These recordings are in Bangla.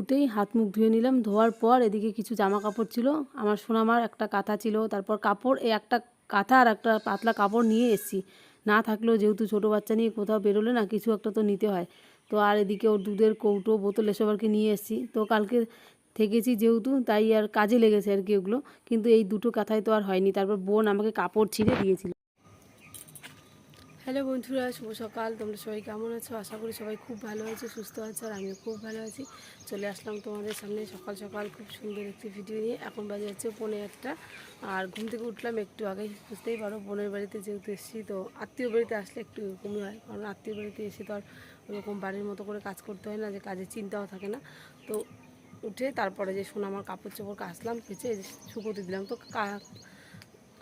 উঠেই হাত মুখ ধুয়ে নিলাম। ধোয়ার পর এদিকে কিছু জামা কাপড় ছিল। আমার সোনামার একটা কাঁথা ছিল। তারপর কাপড়, এই একটা কাঁথা আর একটা পাতলা কাপড় নিয়ে এসেছি। না থাকলেও যেহেতু ছোটো বাচ্চা নিয়ে কোথাও বেরোলে না, কিছু একটা তো নিতে হয়। তো আর এদিকে ওর দুধের কৌটো, বোতল এসব আর কি নিয়ে এসেছি। তো কালকে থেকেছি যেহেতু, তাই আর কাজে লেগেছে আর কি ওগুলো। কিন্তু এই দুটো কাঁথায় তো আর হয়নি। তারপর বোন আমাকে কাপড় ছিঁড়ে দিয়েছিল। হ্যালো বন্ধুরা, শুভ সকাল। তোমরা সবাই কেমন আছো? আশা করি সবাই খুব ভালো আছো, সুস্থ আছো, আর আমিও খুব ভালো আছি। চলে আসলাম তোমাদের সামনে সকাল সকাল খুব সুন্দর একটি ভিডিও নিয়ে। এখন বাজে হচ্ছে পৌনে একটা। আর ঘুম থেকে উঠলাম একটু আগেই। বুঝতেই পারো, বোনের বাড়িতে যেহেতু এসেছি, তো আত্মীয় বাড়িতে আসলে একটু এরকমই হয়। কারণ আত্মীয় বাড়িতে এসে তো আর ওরকম বাড়ির মতো করে কাজ করতে হয় না, যে কাজের চিন্তাও থাকে না। তো উঠে তারপরে যে শোনা আমার কাপড় চোপড় কাচলাম, কেচে শুকোতে দিলাম। তো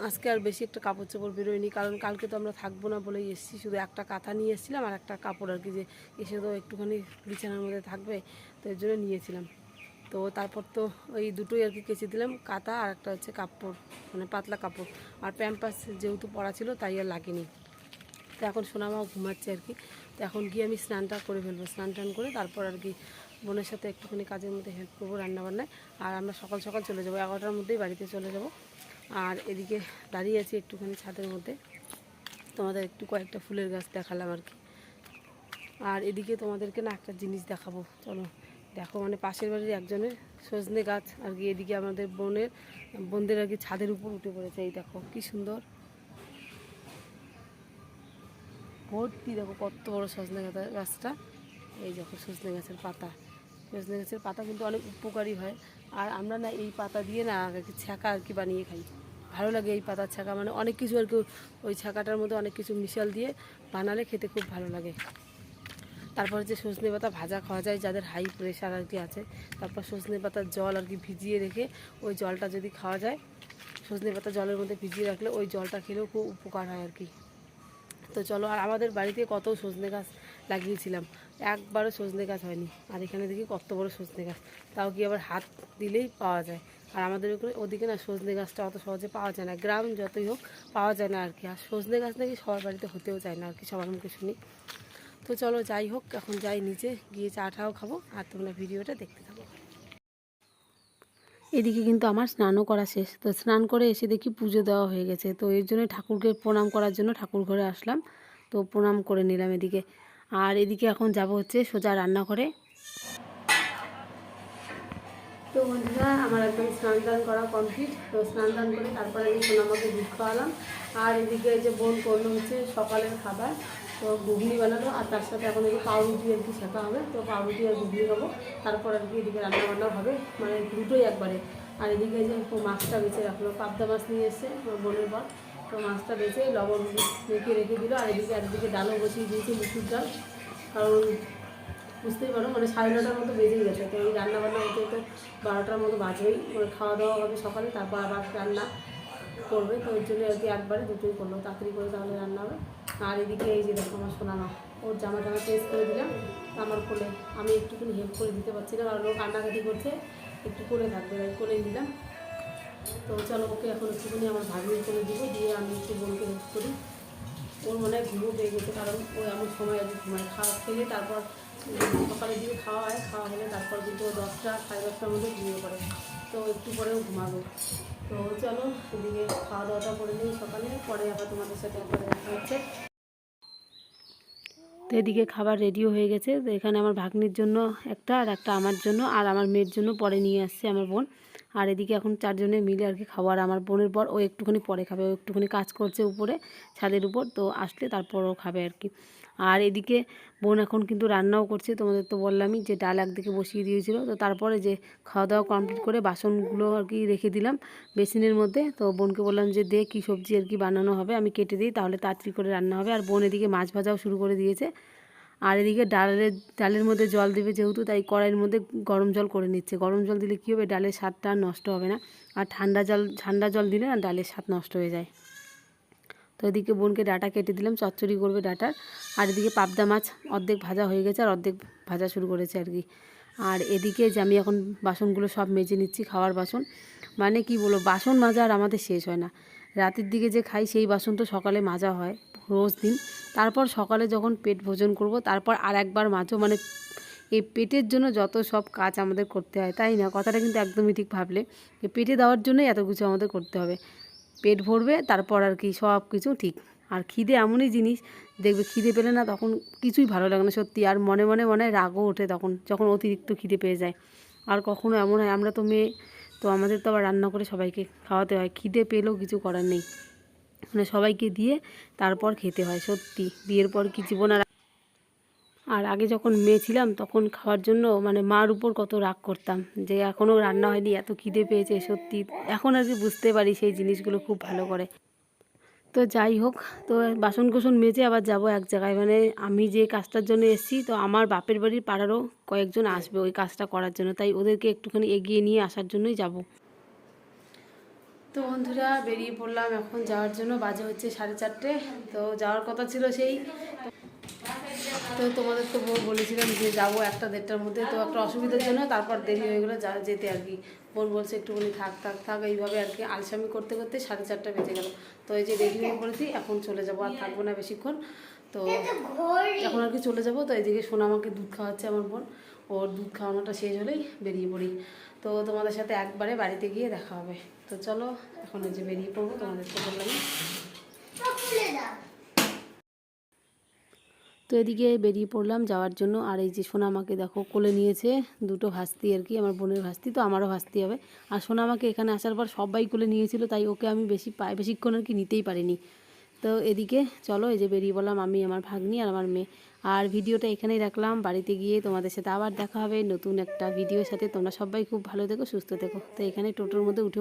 আজকে আর বেশি একটা কাপড় চোপড় বেরোয়নি, কারণ কালকে তো আমরা থাকব না বলেই এসেছি। শুধু একটা কাঁথা নিয়ে এসেছিলাম আর একটা কাপড় আর কি যে এসে তো একটুখানি বিছানার মধ্যে থাকবে, তো এর জন্য নিয়েছিলাম। তো তারপর তো ওই দুটোই আর কি কেচে দিলাম, কাঁথা আর একটা হচ্ছে কাপড় মানে পাতলা কাপড়। আর প্যাম্পাস যেহেতু পরা ছিল তাই আর লাগেনি। তো এখন সোনামাও ঘুমাচ্ছে আর কি। তো এখন গিয়ে আমি স্নানটা করে ফেলব, স্নান টান করে তারপর আর কি বোনের সাথে একটুখানি কাজের মধ্যে হেল্প করব রান্নাবান্নায়। আর আমরা সকাল সকাল চলে যাব, এগারোটার মধ্যেই বাড়িতে চলে যাব। আর এদিকে দাঁড়িয়ে আছি একটুখানি ছাদের মধ্যে। তোমাদের একটু কয়েকটা ফুলের গাছ দেখালাম আর কি। আর এদিকে তোমাদেরকে না একটা জিনিস দেখাবো। চলো, দেখো মানে পাশের বাড়ির একজনের সজনে গাছ, আর কি এদিকে আমাদের বোনের, বোনদের আর কি ছাদের উপর উঠে পড়েছে। এই দেখো, কি সুন্দর। ভর্তি দেখো কত বড় সজনে গাছ, গাছটা। এই দেখো সজনে গাছের পাতা। সজনে গাছের পাতা কিন্তু অনেক উপকারী হয়। আর আমরা না এই পাতা দিয়ে না ছ্যাঁকা আর কি বানিয়ে খাই। ভালো লাগে এই পাতার ছ্যাঁকা মানে অনেক কিছু আর কি ওই ছ্যাঁকাটার মধ্যে অনেক কিছু মিশাল দিয়ে বানালে খেতে খুব ভালো লাগে। তারপর যে সজনে পাতা ভাজা খাওয়া যায়, যাদের হাই প্রেশার আর কি আছে, তারপর সজনে পাতার জল আর কি ভিজিয়ে রেখে ওই জলটা যদি খাওয়া যায়, সজনে পাতা জলের মধ্যে ভিজিয়ে রাখলে ওই জলটা খেলেও খুব উপকার হয় আর কি। তো চলো, আর আমাদের বাড়িতে কত সজনে গাছ লাগিয়েছিলাম। একবারও সজনে গাছ হয়নি। আর এখানে দেখি কত বড় সজনে গাছ। তাও কি আবার হাত দিলেই পাওয়া যায়। আর আমাদের ওদিকে না সজনে গাছটা অত সহজে পাওয়া যায় না। গ্রাম যতই হোক পাওয়া যায় না আর কি। আর সজনে গাছ নাকি সবার বাড়িতে হতেও চায় না আর কি, সবার মুখে শুনি। তো চলো যাই হোক, এখন যাই নিচে, গিয়ে চা ঠাও খাব আর তোমরা ভিডিওটা দেখতে থাকো। এদিকে কিন্তু আমার স্নানও করা শেষ। তো স্নান করে এসে দেখি পুজো দেওয়া হয়ে গেছে। তো এর জন্য ঠাকুরকে প্রণাম করার জন্য ঠাকুর ঘরে আসলাম। তো প্রণাম করে নিলাম এদিকে। আর এদিকে এখন যাব হচ্ছে সোজা রান্নাঘরে। তো বন্ধুরা, আমার একদম স্নান টান করা কমপ্লিট তো স্নান টান করে তারপরে আমি সোনামাকে দুধ খাওয়ালাম। আর এদিকে যে বোন করল হচ্ছে সকালের খাবার, তো ঘুগনি বানালো। আর তার সাথে এখন এই পাউরুটি আর কি শেখা হবে। তো পাউরুটি আর ঘুগনি খাব। তারপর আর কি এদিকে রান্না বান্না হবে মানে দুটোই একবারে। আর এদিকে যে মাছটা বেছে রাখল, পাবদা মাছ নিয়ে এসছে বোনের বর তো মাছটা বেছে লবণ মেখে রেখে দিল। আর এদিকে একদিকে ডালও বসিয়ে দিয়েছি মুসুর ডাল। কারণ বুঝতেই পারো মানে সাড়ে নটার মতো বেজেই গেছে, তো এই রান্না বান্না হতে তো বারোটার মতো বাজবেই মানে খাওয়া দাওয়া হবে সকালে, তারপর আবার রান্না করবে, তো ওই জন্য আর কি একবারে দুটোই করল, তাড়াতাড়ি করে তাহলে রান্না হবে। আর এদিকে এই যে দেখো আমার সোনা মা ওর জামা টামা চেঞ্জ করে দিলাম, আমার কোলে, আমি একটুখানি হেল্প করে দিতে পারছি না, কারণ ও কান্নাকাটি করছে, একটু করে থাকবে, তাই করে দিলাম। তো চলো, ওকে এখন একটুখানি আমার ভাবিয়ে করে দিব, দিয়ে আমি একটু বোনকে হেল্প করি। ওর মনে হয় ঘুমো পেয়ে গেছে, কারণ ওই এমন সময় কি ঘুমায়। খাওয়া খেলে তারপর উম, সকালের দিকে খাওয়া হয় খাওয়া হলে তারপর কিন্তু দশটা সাড়ে দশটার মধ্যে ঘুমিয়ে পড়ে। তো একটু পরেও ঘুমাবে তো চলো এদিকে খাওয়া দাওয়াটা করে নিই সকালে পরে আবার তোমাদের সাথে একবার দেখা হচ্ছে। তো এদিকে খাবার রেডিও হয়ে গেছে। তো এখানে আমার ভাগ্নির জন্য একটা আর একটা আমার জন্য আর আমার মেয়ের জন্য পরে নিয়ে আসছে আমার বোন। আর এদিকে এখন চারজনে মিলে আর কি খাবার আমার বোনের পর ও একটুখানি পরে খাবে। ও একটুখানি কাজ করছে উপরে ছাদের উপর। তো আসলে তারপর ও খাবে আর কি। আর এদিকে বোন এখন কিন্তু রান্নাও করছে, তোমাদের তো বললামই যে ডাল একদিকে বসিয়ে দিয়েছিল। তো তারপরে যে খাওয়া দাওয়া কমপ্লিট করে বাসনগুলো আর কি রেখে দিলাম বেসিনের মধ্যে। তো বোনকে বললাম যে দে কী সবজি আর কি বানানো হবে, আমি কেটে দিই, তাহলে তাড়াতাড়ি করে রান্না হবে। আর বোন এদিকে মাছ ভাজাও শুরু করে দিয়েছে। আর এদিকে ডালের ডালের মধ্যে জল দেবে যেহেতু, তাই কড়াইয়ের মধ্যে গরম জল করে নিচ্ছে। গরম জল দিলে কী হবে? ডালের স্বাদটা নষ্ট হবে না। আর ঠান্ডা জল ঠান্ডা জল দিলে না ডালের স্বাদ নষ্ট হয়ে যায়। তো এদিকে বোনকে ডাটা কেটে দিলাম, চচ্চড়ি করবে ডাটার। আর এদিকে পাবদা মাছ অর্ধেক ভাজা হয়ে গেছে আর অর্ধেক ভাজা শুরু করেছে আর কি। আর এদিকে যে আমি এখন বাসনগুলো সব মেজে নিচ্ছি খাওয়ার বাসন মানে কি বলো বাসন মাজা আর আমাদের শেষ হয় না। রাতের দিকে যে খাই সেই বাসন তো সকালে মাজা হয় রোজ দিন। তারপর সকালে যখন পেট ভোজন করব, তারপর আর একবার মাজো মানে এই পেটের জন্য যত সব কাজ আমাদের করতে হয়, তাই না? কথাটা কিন্তু একদমই ঠিক ভাবলে। পেটে দেওয়ার জন্যই এত কিছু আমাদের করতে হবে। পেট ভরবে, তারপর আর কি সব কিছু ঠিক। আর খিদে এমনই জিনিস, দেখবে খিদে পেলে না তখন কিছুই ভালো লাগে না সত্যি। আর মনে মনে মনে রাগও ওঠে তখন, যখন অতিরিক্ত খিদে পেয়ে যায়। আর কখনো এমন হয়, আমরা তো মেয়ে, তো আমাদের তো আবার রান্না করে সবাইকে খাওয়াতে হয়। খিদে পেলেও কিছু করার নেই। মানে সবাইকে দিয়ে তারপর খেতে হয় সত্যি। বিয়ের পর কি জীবন আর আর আগে যখন মেয়ে ছিলাম, তখন খাওয়ার জন্য মানে মার উপর কত রাগ করতাম যে এখনও রান্না হয়নি, এত খিদে পেয়েছে সত্যি। এখন আর কি বুঝতে পারি সেই জিনিসগুলো খুব ভালো করে। তো যাই হোক, তো বাসন কোসন মেজে আবার যাব এক জায়গায়। মানে আমি যে কাজটার জন্য এসেছি, তো আমার বাপের বাড়ির পাড়ারও কয়েকজন আসবে ওই কাজটা করার জন্য। তাই ওদেরকে একটুখানি এগিয়ে নিয়ে আসার জন্যই যাব। তো বন্ধুরা, বেরিয়ে পড়লাম এখন। যাওয়ার জন্য বাজে হচ্ছে সাড়ে চারটে। তো যাওয়ার কথা ছিল সেই। তো তোমাদের তো বলেছিলাম যে যাব একটা দেড়টার মধ্যে, তো একটা অসুবিধার জন্য তারপর দেরি হয়ে গেলো যা যেতে আর কি। বোন বলছে একটুখানি থাক থাক থাক, এইভাবে আর কি আলসামি করতে করতে সাড়ে চারটা বেজে গেল। তো এই যে রেডি হয়ে পড়েছি, এখন চলে যাব আর থাকব না বেশিক্ষণ। তো এখন আর কি চলে যাব, তো এদিকে সোনা আমাকে দুধ খাওয়াচ্ছে আমার বোন। ওর দুধ খাওয়ানোটা শেষ হলেই বেরিয়ে পড়ি। তো তোমাদের সাথে একবারে বাড়িতে গিয়ে দেখা হবে। তো চলো, এখন যে বেরিয়ে পড়ব তোমাদেরকে বললাম তো এদিকে বেরিয়ে পড়লাম, যাওয়ার জন্য। আর এই যে সোনা আমাকে দেখো কোলে নিয়েছে, দুটো ভাস্তি আর কি, আমার বোনের ভাস্তি, তো আমারও ভাস্তি হবে। আর সোনা আমাকে এখানে আসার পর সবাই কোলে নিয়েছিল, তাই ওকে আমি বেশি পাই বেশিক্ষণ আর কি নিতেই পারিনি। তো এদিকে চলো, এই যে বেরিয়ে বললাম আমি, আমার ভাগ্নি আর আমার মেয়ে। আর ভিডিওটা এখানেই রাখলাম, বাড়িতে গিয়ে তোমাদের সাথে আবার দেখা হবে নতুন একটা ভিডিওর সাথে। তোমরা সবাই খুব ভালো থেকো, সুস্থ থেকো। তো এখানে টোটোর মধ্যে উঠে